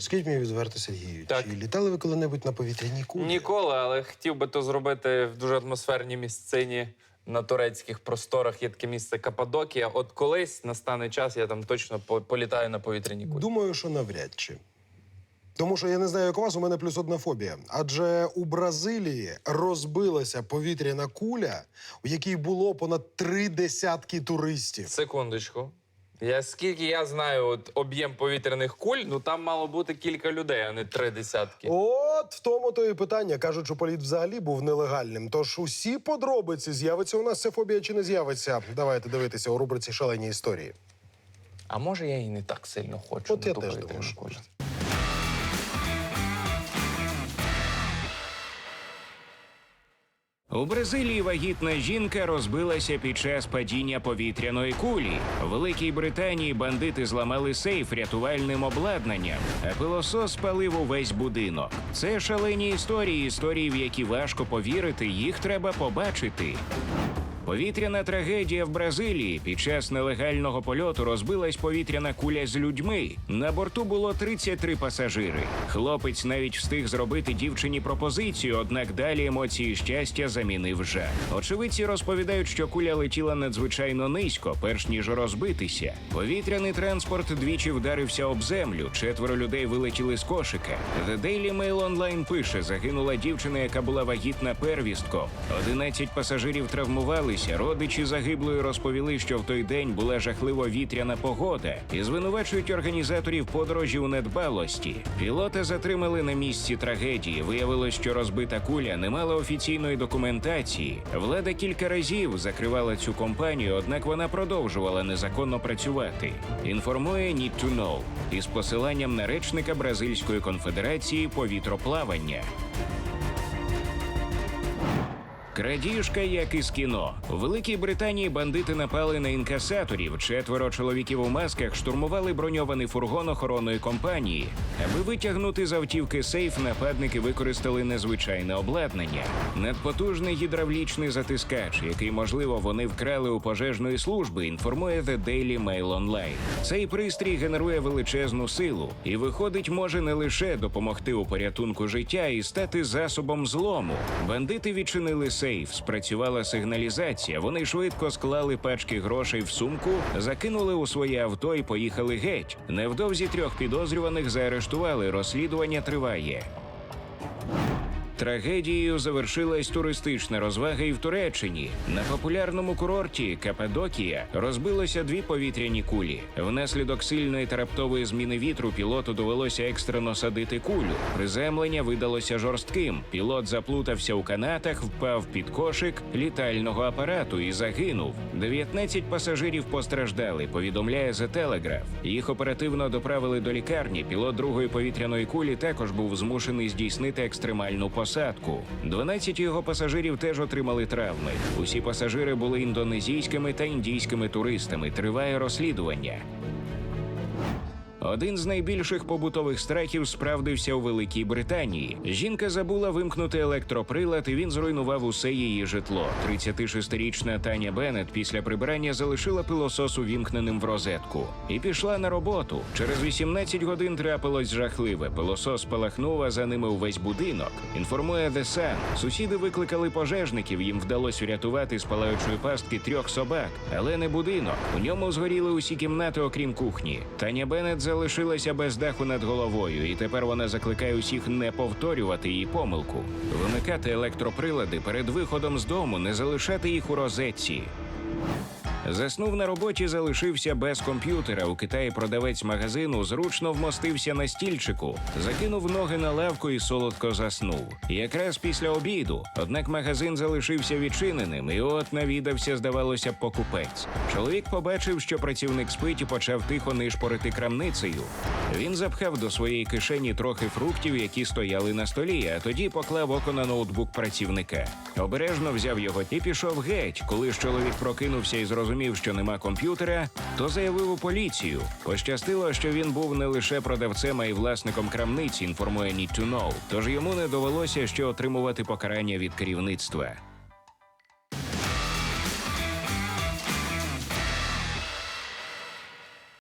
Скажіть мені відверто, Сергію, Так. чи літали ви коли-небудь на повітряній кулі? Ніколи, але хотів би то зробити в дуже атмосферній місцині на турецьких просторах. Є таке місце Каппадокія. От колись настане час, я там точно по- політаю на повітряній кулі. Думаю, що навряд чи. Тому що я не знаю, як у вас, у мене плюс одна фобія. Адже у Бразилії розбилася повітряна куля, у якій було понад три десятки туристів. Секундочку. Я скільки я знаю, от об'єм повітряних куль, ну там мало бути кілька людей, а не три десятки. От в тому то і питання. Кажуть, що політ взагалі був нелегальним. Тож усі подробиці з'явиться у нас це фобія чи не з'явиться. Давайте дивитися у рубриці шалені історії. А може я і не так сильно хочу. От я теж думаю, що. У Бразилії вагітна жінка розбилася під час падіння повітряної кулі. В Великій Британії бандити зламали сейф рятувальним обладнанням, а пилосос спалив увесь будинок. Це шалені історії, історії, в які важко повірити, їх треба побачити. Повітряна трагедія в Бразилії. Під час нелегального польоту розбилась повітряна куля з людьми. На борту було 33 пасажири. Хлопець навіть встиг зробити дівчині пропозицію, однак далі емоції щастя замінив жах. Очевидці розповідають, що куля летіла надзвичайно низько, перш ніж розбитися. Повітряний транспорт двічі вдарився об землю. Четверо людей вилетіли з кошика. The Daily Mail Online пише: загинула дівчина, яка була вагітна первістком. 11 пасажирів травмувалися. Родичі загиблої розповіли, що в той день була жахливо вітряна погода і звинувачують організаторів подорожі у недбалості. Пілота затримали на місці трагедії. Виявилось, що розбита куля не мала офіційної документації. Влада кілька разів закривала цю компанію, однак вона продовжувала незаконно працювати. Інформує Need to Know із посиланням на речника Бразильської конфедерації повітроплавання. Крадіжка, як із кіно. У Великій Британії бандити напали на інкасаторів. Четверо чоловіків у масках штурмували броньований фургон охоронної компанії. Аби витягнути з автівки сейф, нападники використали незвичайне обладнання. Надпотужний гідравлічний затискач, який, можливо, вони вкрали у пожежної служби, інформує The Daily Mail Online. Цей пристрій генерує величезну силу і, виходить, може не лише допомогти у порятунку життя і стати засобом злому. Бандити відчинили сейф, спрацювала сигналізація. Вони швидко склали пачки грошей в сумку, закинули у своє авто і поїхали геть. Невдовзі трьох підозрюваних заарештували. Розслідування триває. Трагедією завершилась туристична розвага і в Туреччині. На популярному курорті Каппадокія розбилося дві повітряні кулі. Внаслідок сильної та раптової зміни вітру пілоту довелося екстрено садити кулю. Приземлення видалося жорстким. Пілот заплутався у канатах, впав під кошик літального апарату і загинув. 19 пасажирів постраждали. Повідомляє The Telegraph. Їх оперативно доправили до лікарні. Пілот другої повітряної кулі також був змушений здійснити екстремальну посадку. 12 його пасажирів теж отримали травми. Усі пасажири були індонезійськими та індійськими туристами. Триває розслідування. Один з найбільших побутових страхів справдився у Великій Британії. Жінка забула вимкнути електроприлад, і він зруйнував усе її житло. 36-річна Таня Беннет після прибирання залишила пилосос увімкненим в розетку і пішла на роботу. Через 18 годин трапилось жахливе. Пилосос спалахнув, а за ними увесь будинок. Інформує The Sun. Сусіди викликали пожежників. Їм вдалося врятувати з палаючої пастки трьох собак, але не будинок. У ньому згоріли усі кімнати, окрім кухні. Таня Беннет залишилася без даху над головою, і тепер вона закликає усіх не повторювати її помилку, вимикати електроприлади перед виходом з дому, не залишати їх у розетці. Заснув на роботі, залишився без комп'ютера. У Китаї продавець магазину зручно вмостився на стільчику, закинув ноги на лавку і солодко заснув. Якраз після обіду. Однак магазин залишився відчиненим, і от навідався, здавалося, покупець. Чоловік побачив, що працівник спить і почав тихо нишпорити крамницею. Він запхав до своєї кишені трохи фруктів, які стояли на столі, а тоді поклав око на ноутбук працівника. Обережно взяв його і пішов геть. Коли ж чоловік прокинувся і зрозумів, що нема комп'ютера, то заявив у поліцію. Пощастило, що він був не лише продавцем, а й власником крамниці. Інформує Need to Know. Тож йому не довелося ще отримувати покарання від керівництва.